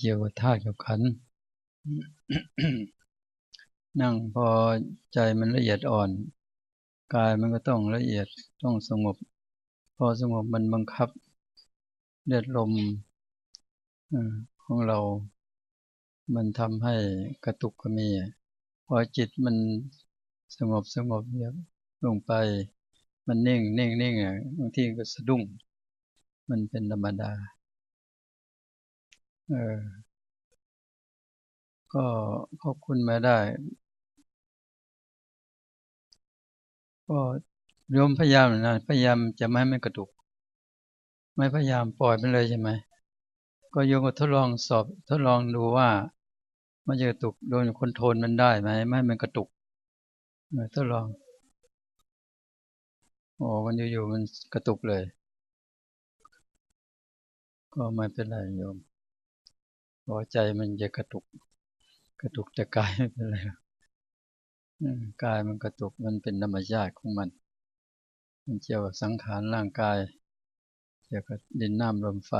เกี่ยวกับธาตุกับขันนั่งพอใจมันละเอียดอ่อน กายมันก็ต้องละเอียดต้องสงบ พอสงบมันบังคับเลือดลมของเรา มันทำให้กระตุกก็มี พอจิตมันสงบสงบเงียบลงไป มันนิ่งนิ่งนิ่งอะบางทีก็สะดุ้ง มันเป็นธรรมดา เออ ก็ขอบคุณมาได้ ก็โยมพยายามนะพยายามจะไม่ให้มันกระตุก ไม่พยายามปล่อยมันเลยใช่ไหมก็โยมก็ทดลองสอบทดลองดูว่า มันจะกระตุกโดนคนโทนมันได้ไหมไม่ให้มันกระตุกทดลองโอ้มันอยู่ๆมันกระตุกเลย ก็ไม่เป็นไรโยม หัวใจมันจะกระตุก กระตุกแต่กายไม่เป็นไรกายมันกระตุกมันเป็นธรรมชาติของมัน มันเกี่ยวกับสังขารร่างกาย เกี่ยวกับดินน้ำลมไฟ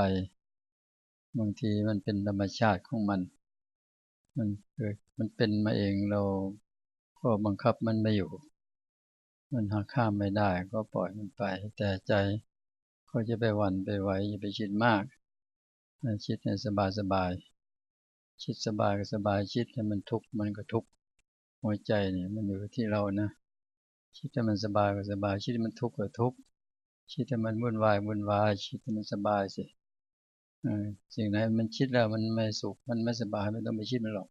บางทีมันเป็นธรรมชาติของมัน มันเกิดมันเป็นมาเองเราก็บังคับมันไม่อยู่ มันหาข้ามไม่ได้ก็ปล่อยมันไป แต่ใจก็จะไปหวั่นไปไหวอย่าไปคิดมาก คิดให้สบายสบาย คิดสบายก็สบายคิดให้มันทุกข์มันก็ทุกข์หัวใจเนี่ยมันอยู่ที่เรานะคิดให้มันสบายก็สบายคิดให้มันทุกข์ก็ทุกข์คิดให้มันวุ่นวายวุ่นวายคิดให้มันสบายสิสิ่งไหนมันคิดแล้วมันไม่สุขมันไม่สบายไม่ต้องไปคิดมันหรอก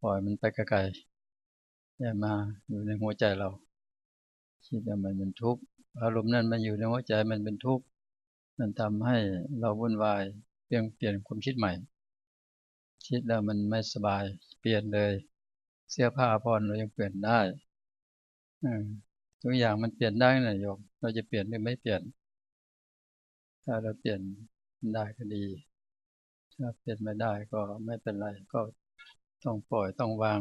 ปล่อยมันไปไกลๆอย่ามาอยู่ในหัวใจเรา คิดว่ามันเป็นทุกข์อารมณ์นั้นมันอยู่ในหัวใจมันเป็นทุกข์มันทำให้เราวุ่นวายเปลี่ยนเปลี่ยนความคิดใหม่ คิดแล้วมันไม่สบาย เปลี่ยนเลย เสื้อผ้าพรเรายังเปลี่ยนได้ทุกอย่างมันเปลี่ยนได้นะโยมเราจะเปลี่ยนหรือไม่เปลี่ยน ถ้าเราเปลี่ยนได้ก็ดี ถ้าเปลี่ยนไม่ได้ก็ไม่เป็นไรก็ต้องปล่อยต้องวาง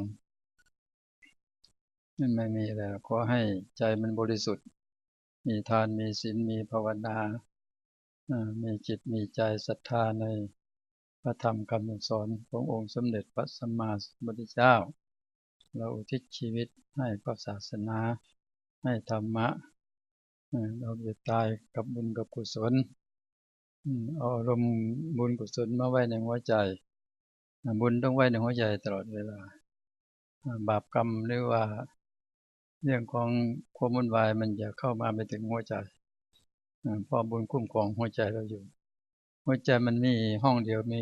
นั่นไม่มีแล้วขอให้ใจมันบริสุทธิ์ มีทานมีศีลมีภาวนามีจิตมีใจศรัทธาใน พระธรรมคำสอนขององค์สมเด็จพระสัมมาสัมพุทธเจ้า เราอุทิศชีวิตให้พระศาสนา ให้ธรรมะ เราจะตายกับบุญกับกุศลเอาอารมณ์บุญกุศลมาไว้ในหัวใจ บุญต้องไว้ในหัวใจตลอดเวลา บาปกรรมหรือว่า เรื่องของความวุ่นวายมันจะเข้ามาไปถึงหัวใจพอบุญคุ้มครองหัวใจเราอยู่ หัวใจมันมีห้องเดียวมี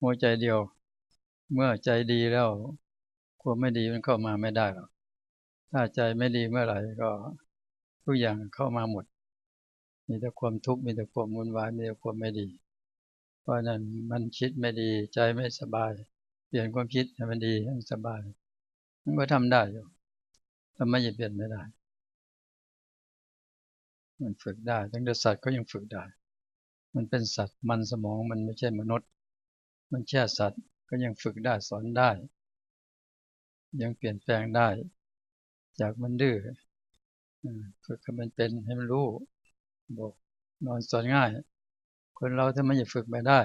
หัวใจเดียว เมื่อใจดีแล้วความไม่ดีมันเข้ามาไม่ได้หรอกถ้าใจไม่ดีเมื่อไหร่ก็ทุกอย่างเข้ามาหมด มีแต่ความทุกข์มีแต่ความวุ่นวายมีแต่ความไม่ดี เพราะนั้นมันคิดไม่ดี ใจไม่สบาย เปลี่ยนความคิดให้มันดีให้มันสบายมันก็ทำได้อยู่ทำไมจะเปลี่ยนไม่ได้ มันฝึกได้ ทั้งเดสัตว์ก็ยังฝึกได้ มันเป็นสัตว์มันสมองมันไม่ใช่มนุษย์ มันแค่สัตว์ก็ยังฝึกได้สอนได้ ยังเปลี่ยนแปลงได้ จากมันดื้อฝึกให้มันเป็นให้มันรู้บอกนอนสอนง่าย คนเราถ้ามันจะฝึกไม่ได้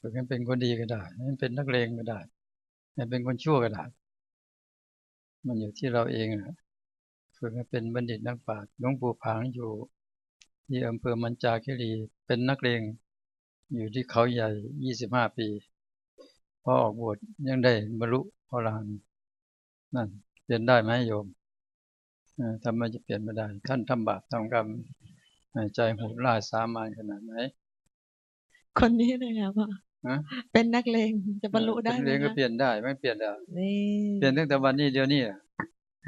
ฝึกให้เป็นคนดีก็ได้ให้เป็นนักเลงก็ได้ให้เป็นคนชั่วก็ได้มันอยู่ที่เราเองนะฝึกให้เป็นบัณฑิตนักปราชญ์หลวงปู่ผางอยู่ ที่อำเภอมันจาคิรีเป็นนักเลงอยู่ที่เขาใหญ่ยี่สิบห้าปี พอออกบวชยังได้บรรลุพระรหันนั่นเปลี่ยนได้ไหมโยมทำไมจะเปลี่ยนไม่ได้ท่านทำบาปทำกรรมใจโหดร้ายสามานขนาดไหนคนนี้เลยครับพ่อเป็นนักเลงจะบรรลุได้ไหมนักเลงก็เปลี่ยนได้ไม่เปลี่ยนได้เปลี่ยนตั้งแต่วันนี้เดียวนี้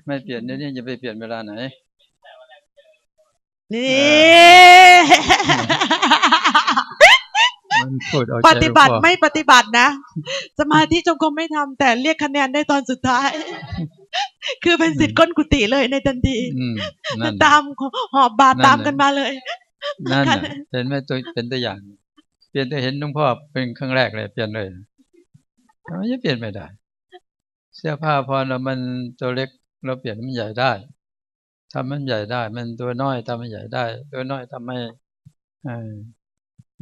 ไม่เปลี่ยนเดี๋ยวนี้จะไปเปลี่ยนเวลาไหน นี่ปฏิบัติไม่ปฏิบัตินะ สมาธิจงกรมไม่ทำแต่เรียกคะแนนได้ตอนสุดท้าย คือเป็นสิทธิ์ก้นกุฏิเลยในทันทีตามหอบบาตามกันมาเลยนั่นเห็นไหมตัวเป็นตัวอย่าง เปลี่ยนตัวเห็นหลวงพ่อเป็นครั้งแรกเลย เปลี่ยนเลยไม่จะเปลี่ยนไม่ได้ เสื้อผ้าพอเรามันตัวเล็กเราเปลี่ยนมันใหญ่ได้ ทำมันใหญ่ได้ มันตัวน้อยทำมันใหญ่ได้ ตัวน้อยทำให้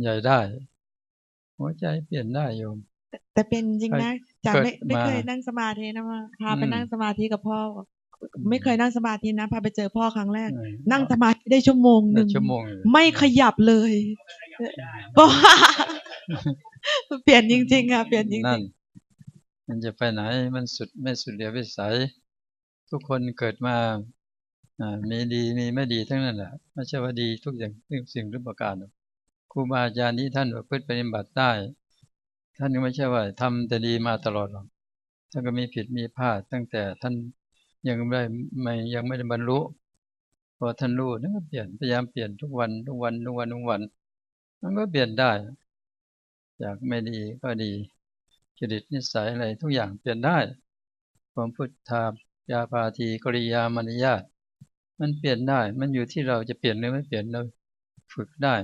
ใหญ่ได้ หัวใจเปลี่ยนได้โยม แต่เป็นจริงนะจากไม่เกิดไม่มาเคยนั่งสมาธินะมาพาไปอืมนั่งสมาธิกับพ่อ ไม่เคยนั่งสมาธินะพาไปเจอพ่อครั้งแรกเออนั่งสมาธิได้ชั่วโมงหได้นึ่งชั่วโมงอยู่ไม่ขยับเลยเพราะว่าเปลี่ยนจริงๆค่ะเปลี่ยนจรินั่นงมันจะไปไหนมันสุดไม่สุดเดียววิสัย ทุกคนเกิดมาอ่า มีดีมีไม่ดีทั้งนั้นแหละไม่ใช่ว่าดีทุกอย่างทุกสิ่งทุกประการครูบาอาจารย์ที่ท่านประพฤติปฏิบัติได้ ท่านก็ไม่ใช่ว่าทำแต่ดีมาตลอดหรอกท่านก็มีผิดมีพลาดตั้งแต่ท่านยังไม่ได้ไม่ยังไม่ได้บรรลุพอท่านรู้ท่นก็เปลี่ยนพยายามเปลี่ยนทุกวันทุกวันทุกวันทุกวันมันก็เปลี่ยนได้จากไม่ดีก็ดีจริตนิสัยอะไรทุกอย่างเปลี่ยนได้ความพุทธายาปาทีกริยามารยาท มันเปลี่ยนได้ มันอยู่ที่เราจะเปลี่ยนหรือไม่เปลี่ยนเราฝึกได้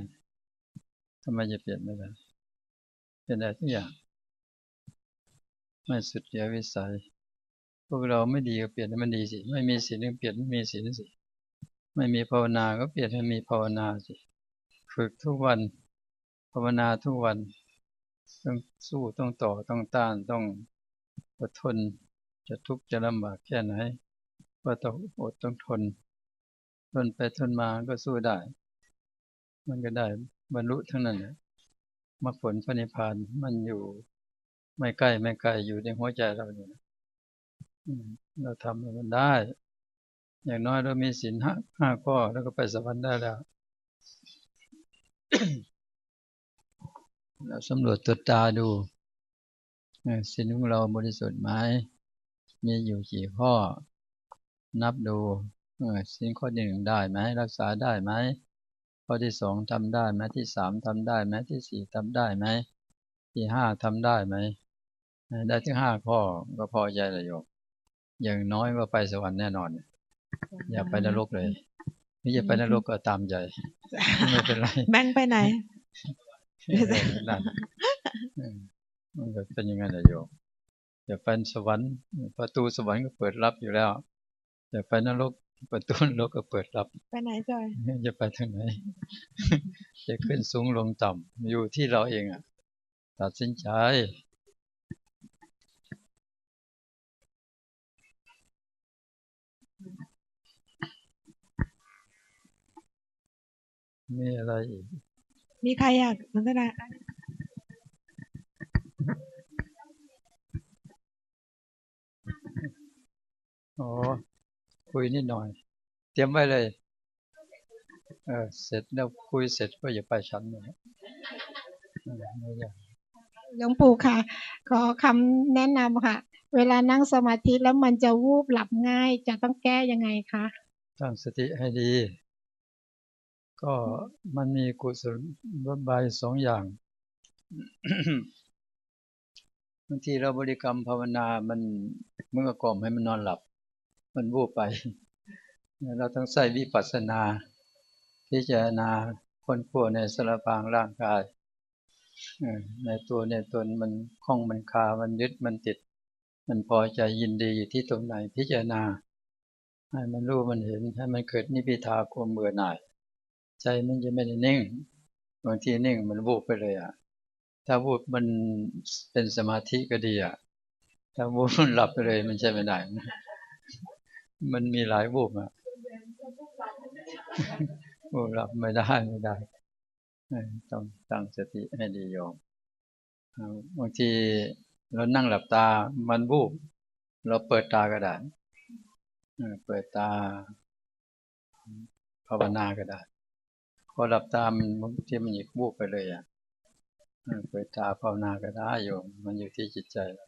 ทำไมจะเปลี่ยนไม่ได้เปลี่ยนได้ทุกอย่าง ไม่สุดเดียววิสัยพวกเราไม่ดีก็เปลี่ยนให้มันดีสิ ไม่มีศีลก็เปลี่ยนให้มีศีลสิ ไม่มีภาวนาก็เปลี่ยนให้มีภาวนาสิ ฝึกทุกวัน ภาวนาทุกวัน ต้องสู้ต้องต่อต้องต้านต้องอดทน จะทุกข์จะลำบากแค่ไหนก็ต้องอดต้องทน ทนไปทนมาก็สู้ได้ มันก็ได้บรรลุทั้งนั้นแหละมรรคผลพระนิพพานมันอยู่ไม่ใกล้ไม่ไกลอยู่ในหัวใจเราอยู่เราทำมันได้ อย่างน้อยเรามีศีลห้าข้อแล้วก็ไปสวรรค์ได้แล้วเราสำรวจตรวจตาดูศีลของเราบริสุทธิ์ไหมมีอยู่กี่ข้อ นับดู เออศีลข้อที่หนึ่งได้ไหมรักษาได้ไหมข้อที่สองทำได้ไหมที่สามทำได้ไหมที่สี่ทำได้ไหมที่ห้าทำได้ไหมเออได้ถึงห้าข้อก็พอใจเลยโยมอย่างน้อยก็ไปสวรรค์แน่นอน อย่าไปนรกเลยไม่จะไปนรกก็ตามใจไม่เป็นไรๆแบงค์ไปไหนเออนั่นเออมันก็เป็นอยังไงล่ะโยมอย่าไปสวรรค์ประตูสวรรค์ก็เปิดรับอยู่แล้วอย่าไปนรก ประตูนรกก็เปิดรับไปไหนจอยจะไปทางไหน จะขึ้นสูงลงต่ำอยู่ที่เราเองอะ ตัดสินใจมีอะไรอีก มีใครอยากสนทนาอ๋อ คุยนิดหน่อย เตรียมไว้เลย เออเสร็จแล้วคุยเสร็จก็อย่าไปชั้นเลยเออไม่อยากหลวงปู่ค่ะ ขอคำแนะนำค่ะ เวลานั่งสมาธิแล้วมันจะวูบหลับง่าย จะต้องแก้ยังไงคะตั้งสติให้ดี ก็มันมีกุศลบายสองอย่างบางทีเราบริกรรมภาวนา มันเมื่อกล่อมให้มันนอนหลับ มันวูบไป เราต้องใส่วิปัสสนา พิจารณาคนขั้วในสารพางร่างกายในตัวในตนมันคล้องมันคา มันยึดมันติด มันพอใจยินดีอยู่ที่ตรงไหนพิจารณา ให้มันรู้มันเห็นให้มันเกิดนิพพิทาความเบื่อหน่าย ใจมันจะไม่ได้นิ่งบางทีนิ่งมันวูบไปเลยอะ ถ้าวูบมันเป็นสมาธิก็ดีอะ ถ้าวูบมันหลับไปเลยมันใช่ไม่ได้ มันมีหลายวูบอะวูบหลับไม่ได้ไม่ได้เออต้องตั้งสติให้ดีโยมเอาบางทีเรานั่งหลับตา มันวูบเราเปิดตาก็ได้เออเปิดตา ภาวนาก็ได้พอหลับตามันบางทีมันหยิบวูบไปเลยอะเออเปิดตาภาวนาก็ได้โยมมันอยู่ที่จิตใจเรา